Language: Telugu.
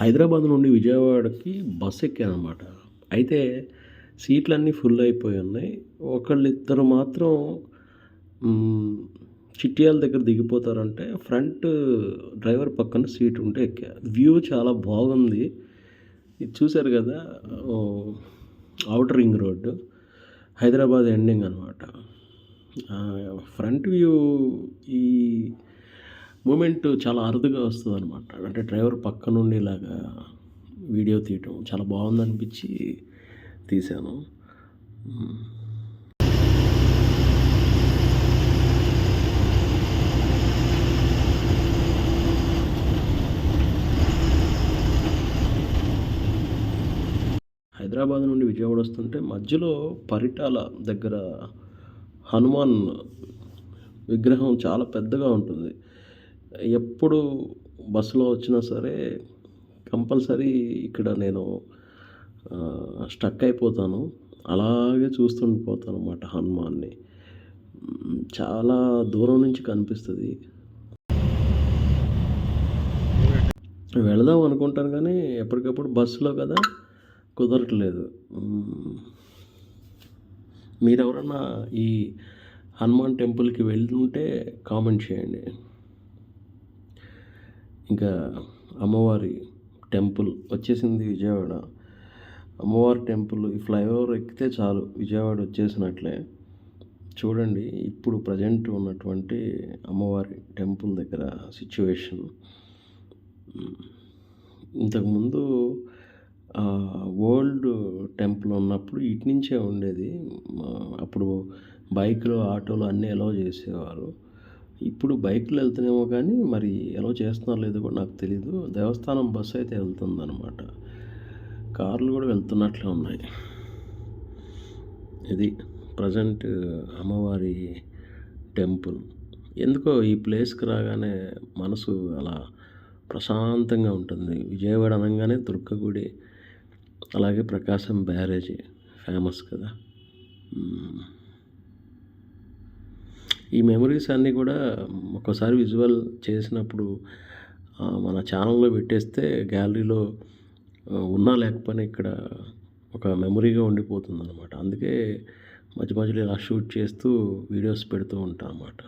హైదరాబాద్ నుండి విజయవాడకి బస్ ఎక్కానమాట. అయితే సీట్లన్నీ ఫుల్ అయిపోయి ఉన్నాయి. ఒకళ్ళిద్దరు మాత్రం చిట్యాల దగ్గర దిగిపోతారంటే ఫ్రంట్ డ్రైవర్ పక్కన సీట్ ఉంటే ఎక్కా. వ్యూ చాలా బాగుంది. ఇది చూశారు కదా outer ring road. Hyderabad ending అనమాట ఫ్రంట్ వ్యూ ఈ మూమెంట్ చాలా అరుదుగా వస్తుంది అనమాట అంటే డ్రైవర్ పక్క నుండి ఇలాగా వీడియో తీయటం చాలా బాగుంది అనిపించి తీశాను. హైదరాబాద్ నుండి విజయవాడ వస్తుంటే మధ్యలో పరిటాల దగ్గర హనుమాన్ విగ్రహం చాలా పెద్దగా ఉంటుంది. ఎప్పుడు బస్సులో వచ్చినా సరే కంపల్సరీ ఇక్కడ నేను స్టక్ అయిపోతాను. అలాగే చూస్తుండిపోతాను అన్నమాట హనుమాన్ని. చాలా దూరం నుంచి కనిపిస్తుంది. వెళదాం అనుకుంటాను కానీ ఎప్పటికప్పుడు బస్సులో కదా కుదరట్లేదు. మీరెవరన్నా ఈ హనుమాన్ టెంపుల్కి వెళ్తుంటే కామెంట్ చేయండి. ఇంకా అమ్మవారి టెంపుల్ వచ్చేసింది విజయవాడ. అమ్మవారి టెంపుల్ ఈ ఫ్లైఓవర్ ఎక్కితే చాలు విజయవాడ వచ్చేసినట్లే. చూడండి ఇప్పుడు ప్రజెంట్ ఉన్నటువంటి అమ్మవారి టెంపుల్ దగ్గర సిచ్యువేషన్. ఇంతకుముందు ఓల్డ్ టెంపుల్ ఉన్నప్పుడు ఇటు నుంచే ఉండేది. అప్పుడు బైక్లు ఆటోలు అన్నీ ఎలో చేసేవారు. ఇప్పుడు బైక్లు వెళ్తున్నామో కానీ మరి ఎలా చేస్తున్నారో లేదో కూడా నాకు తెలీదు. దేవస్థానం బస్సు అయితే వెళ్తుందనమాట కార్లు కూడా వెళ్తున్నట్లే ఉన్నాయి. ఇది ప్రజెంట్ అమ్మవారి టెంపుల్. ఎందుకో ఈ ప్లేస్కి రాగానే మనసు అలా ప్రశాంతంగా ఉంటుంది. విజయవాడ అనగానే దుర్గగుడి అలాగే ప్రకాశం బ్యారేజీ ఫేమస్ కదా. ఈ మెమరీస్ అన్నీ కూడా ఒకసారి విజువల్ చేసినప్పుడు మన ఛానల్లో పెట్టేస్తే గ్యాలరీలో ఉన్నా లేకపోయినా ఇక్కడ ఒక మెమరీగా ఉండిపోతుంది అనమాట అందుకే మధ్య మధ్యలో ఇలా షూట్ చేస్తూ వీడియోస్ పెడుతూ ఉంటాను అన్నమాట.